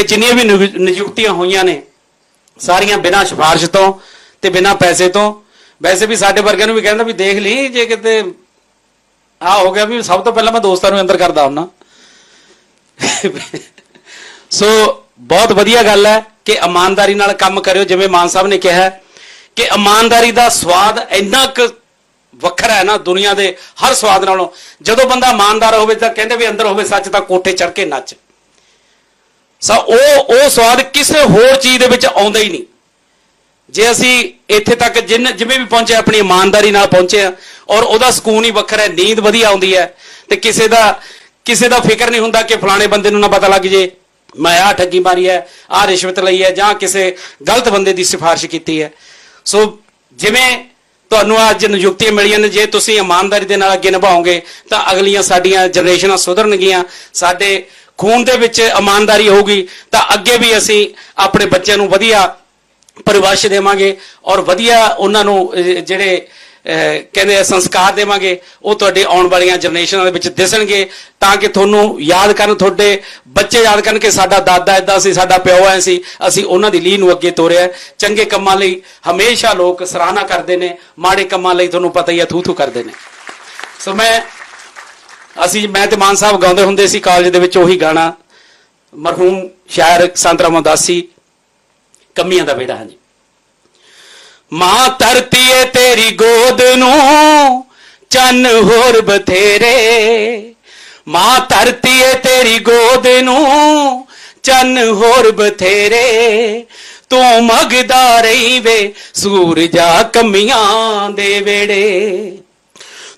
ਕਿ ਜਿੰਨੀਆਂ ਵੀ ਨਿਯੁ- ਨਿਯੁਕਤੀਆਂ ਹੋਈਆਂ ਨੇ, ਸਾਰੀਆਂ ਬਿਨਾਂ ਸਿਫਾਰਿਸ਼ ਤੋਂ ਤੇ ਬਿਨਾਂ ਪੈਸੇ ਤੋਂ, ਵੈਸੇ ਵੀ ਸਾਡੇ ਵਰਗਿਆਂ ਨੂੰ ਵੀ ਕਹਿੰਦਾ ਵੀ ਦੇਖ ਲਈ, ਜੇ ਕਿਤੇ ਆ ਹੋ ਗਿਆ ਵੀ ਸਭ ਤੋਂ ਪਹਿਲਾਂ ਮੈਂ ਦੋਸਤਾਂ ਨੂੰ ਅੰਦਰ ਕਰਦਾ ਹੁੰਨਾ ਸੋ ਬਹੁਤ ਵਧੀਆ ਗੱਲ ਹੈ ਕਿ ਇਮਾਨਦਾਰੀ ਨਾਲ ਕੰਮ ਕਰਿਓ, ਜਿਵੇਂ ਮਾਨ ਸਾਹਿਬ ਨੇ ਕਿਹਾ ਕਿ ਇਮਾਨਦਾਰੀ ਦਾ ਸਵਾਦ ਇੰਨਾ ਕੁ ਵੱਖਰਾ ਹੈ ਨਾ ਦੁਨੀਆ ਦੇ ਹਰ ਸਵਾਦ ਨਾਲੋਂ। ਜਦੋਂ ਬੰਦਾ ਇਮਾਨਦਾਰ ਹੋਵੇ ਤਾਂ ਕਹਿੰਦੇ ਵੀ ਅੰਦਰ ਹੋਵੇ ਸੱਚ ਤਾਂ ਕੋਠੇ ਚੜ ਕੇ ਨੱਚ। ਸੋ ਉਹ ਉਹ ਸਵਾਦ ਕਿਸੇ ਹੋਰ ਚੀਜ਼ ਦੇ ਵਿੱਚ ਆਉਂਦਾ ਹੀ ਨਹੀਂ। ਜੇ ਅਸੀਂ ਇੱਥੇ ਤੱਕ ਜਿੰਨ, ਜਿਵੇਂ ਵੀ ਪਹੁੰਚੇ, ਆਪਣੀ ਇਮਾਨਦਾਰੀ ਨਾਲ ਪਹੁੰਚੇ ਆ ਔਰ ਉਹਦਾ ਸਕੂਨ ਹੀ ਵੱਖਰਾ ਹੈ, ਨੀਂਦ ਵਧੀਆ ਆਉਂਦੀ ਹੈ, ਤੇ ਕਿਸੇ ਦਾ ਕਿਸੇ ਦਾ ਫਿਕਰ ਨਹੀਂ ਹੁੰਦਾ ਕਿ ਫਲਾਣੇ ਬੰਦੇ ਨੂੰ ਨਾ ਪਤਾ ਲੱਗ ਜੇ, ਮੈਂ ਆਹ ਠੱਗੀ ਮਾਰੀ ਹੈ, ਆਹ ਰਿਸ਼ਵਤ ਲਈ ਹੈ, ਜਾਂ ਕਿਸੇ ਗਲਤ ਬੰਦੇ ਦੀ ਸਿਫਾਰਿਸ਼ ਕੀਤੀ ਹੈ। ਸੋ ਜਿਵੇਂ ਤੁਹਾਨੂੰ ਅੱਜ ਨਿਯੁਕਤੀਆਂ ਮਿਲੀਆਂ ਨੇ, ਜੇ ਤੁਸੀਂ ਇਮਾਨਦਾਰੀ ਦੇ ਨਾਲ ਅੱਗੇ ਨਿਭਾਓਗੇ, ਤਾਂ ਅਗਲੀਆਂ ਸਾਡੀਆਂ ਜਨਰੇਸ਼ਨਾਂ ਸੁਧਰਨਗੀਆਂ, ਸਾਡੇ ਖੂਨ ਦੇ ਵਿੱਚ ਇਮਾਨਦਾਰੀ ਹੋਊਗੀ, ਤਾਂ ਅੱਗੇ ਵੀ ਅਸੀਂ ਆਪਣੇ ਬੱਚਿਆਂ ਨੂੰ ਵਧੀਆ ਪਰਿਵਾਸ਼ ਦੇਵਾਂਗੇ ਔਰ ਵਧੀਆ ਉਹਨਾਂ ਨੂੰ ਜਿਹੜੇ ਕਹਿੰਦੇ ਆ ਸੰਸਕਾਰ ਦੇਵਾਂਗੇ, ਉਹ ਤੁਹਾਡੇ ਆਉਣ ਵਾਲੀਆਂ ਜਨਰੇਸ਼ਨਾਂ ਦੇ ਵਿੱਚ ਦਿਸਣਗੇ, ਤਾਂ ਕਿ ਤੁਹਾਨੂੰ ਯਾਦ ਕਰਨ ਤੁਹਾਡੇ ਬੱਚੇ ਯਾਦ ਕਰਨ ਕਿ ਸਾਡਾ ਦਾਦਾ ਇਦਾਂ ਸੀ, ਸਾਡਾ ਪਿਓ ਐ ਸੀ, ਅਸੀਂ ਉਹਨਾਂ ਦੀ ਲੀਹ ਨੂੰ ਅੱਗੇ ਤੋਰਿਆ। ਚੰਗੇ ਕੰਮਾਂ ਲਈ ਹਮੇਸ਼ਾ ਲੋਕ ਸਰਾਹਨਾ ਕਰਦੇ ਨੇ, ਮਾੜੇ ਕੰਮਾਂ ਲਈ ਤੁਹਾਨੂੰ ਪਤਾ ਹੀ ਹੈ ਥੂ ਥੂ ਕਰਦੇ ਨੇ। ਸੋ ਮੈਂ ਅਸੀਂ, ਮੈਂ ਤੇ ਮਾਨ ਸਾਹਿਬ ਗਾਉਂਦੇ ਹੁੰਦੇ ਸੀ ਕਾਲਜ ਦੇ ਵਿੱਚ ਉਹੀ ਗਾਣਾ, ਮਰਹੂਮ ਸ਼ਾਇਰ ਸੰਤ ਰਾਮਦਾਸੀ ਕਮੀਆਂ ਦਾ ਬੇੜਾ ਹਾਂਜੀ। ਮਾਂ ਧਰਤੀ ਏ ਤੇਰੀ ਗੋਦ ਨੂੰ, ਚੰਨ ਹੋਰ ਬਥੇਰੇ। ਮਾਂ ਧਰਤੀ ਏ ਤੇਰੀ ਗੋਦ ਨੂੰ, ਚੰਨ ਹੋਰ ਬਥੇਰੇ। ਤੂੰ ਮਗਦਾ ਰਹੀ ਵੇ ਸੂਰਜਾ ਕਮੀਆਂ ਦੇ ਵੇੜੇ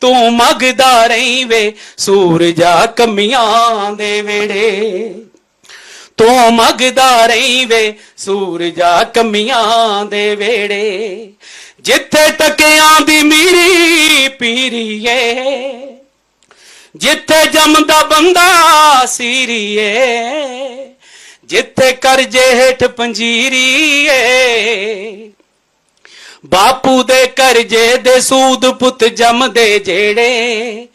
ਤੂੰ ਮਗਦਾ ਰਹੀ ਵੇ ਸੂਰਜਾ ਕਮੀਆਂ ਦੇ ਵੇੜੇ ਤੂੰ ਮਗਦਾ ਰਹੀ ਵੇ ਸੂਰਜਾ ਕਮੀਆਂ ਦੇ ਵੇੜੇ ਜਿੱਥੇ ਟਕਿਆਂ ਦੀ ਮੀਰੀ ਪੀਰੀਏ, ਜਿੱਥੇ ਜੰਮਦਾ ਬੰਦਾ ਸੀਰੀਏ, ਜਿੱਥੇ ਕਰਜੇ ਹੇਠ ਪੰਜੀਰੀਏ। ਬਾਪੂ ਦੇ ਕਰਜੇ ਦੇ ਸੂਦ ਪੁੱਤ ਜੰਮਦੇ ਜਿਹੜੇ,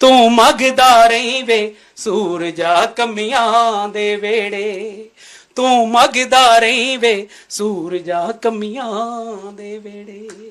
ਤੂੰ ਮਗਦਾ ਰਹੀ ਵੇ ਸੂਰਜਾ ਕਮੀਆਂ ਦੇ ਵੇੜੇ। ਤੂੰ ਮਗਦਾ ਰਹੀ ਵੇ ਸੂਰਜਾ ਕਮੀਆਂ ਦੇ ਵੇੜੇ।